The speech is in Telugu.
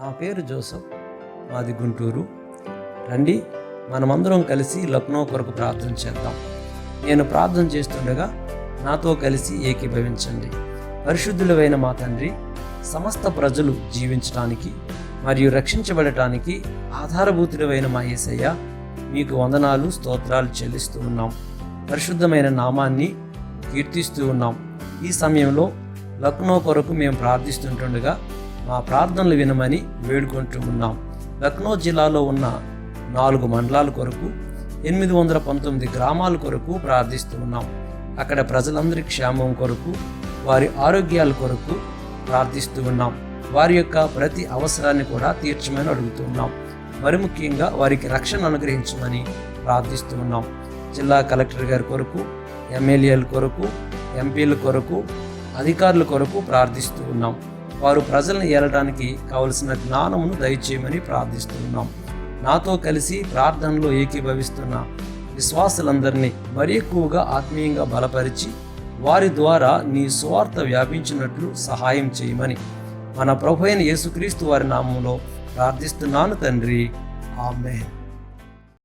నా పేరు జోసఫ్. మాది గుంటూరు. రండి మనమందరం కలిసి లక్నో కొరకు ప్రార్థన చేద్దాం. నేను ప్రార్థన చేస్తుండగా నాతో కలిసి ఏకీభవించండి. పరిశుద్ధులవైన మా తండ్రి సమస్త ప్రజలు జీవించడానికి మరియు రక్షించబడటానికి ఆధారభూతులవైన మా యేసయ్య మీకు వందనాలు స్తోత్రాలు చెల్లిస్తూ ఉన్నాం. పరిశుద్ధమైన నామాన్ని కీర్తిస్తూ ఉన్నాం. ఈ సమయంలో లక్నో కొరకు మేము ప్రార్థిస్తుంటుండగా మా ప్రార్థనలు వినమని వేడుకుంటూ ఉన్నాం. లక్నో జిల్లాలో ఉన్న నాలుగు మండలాల కొరకు ఎనిమిది వందల పంతొమ్మిది గ్రామాల కొరకు ప్రార్థిస్తూ ఉన్నాం. అక్కడ ప్రజలందరి క్షేమం కొరకు వారి ఆరోగ్యాల కొరకు ప్రార్థిస్తూ ఉన్నాం. వారి యొక్క ప్రతి అవసరాన్ని కూడా తీర్చమని అడుగుతున్నాం మరి ముఖ్యంగా వారికి రక్షణ అనుగ్రహించమని ప్రార్థిస్తూ ఉన్నాం. జిల్లా కలెక్టర్ గారి కొరకు ఎమ్మెల్యేల కొరకు ఎంపీల కొరకు అధికారుల కొరకు ప్రార్థిస్తూ ఉన్నాం. వారు ప్రజలను ఏలడానికి కావలసిన జ్ఞానమును దయచేయమని ప్రార్థిస్తున్నాం. నాతో కలిసి ప్రార్థనలో ఏకీభవిస్తున్న విశ్వాసులందరినీ మరీ ఎక్కువగా ఆత్మీయంగా బలపరిచి వారి ద్వారా నీ స్వార్థ వ్యాపించినట్లు సహాయం చేయమని మన ప్రభు అయిన యేసుక్రీస్తు వారి నామంలో ప్రార్థిస్తున్నాను తండ్రి. ఆమెన్.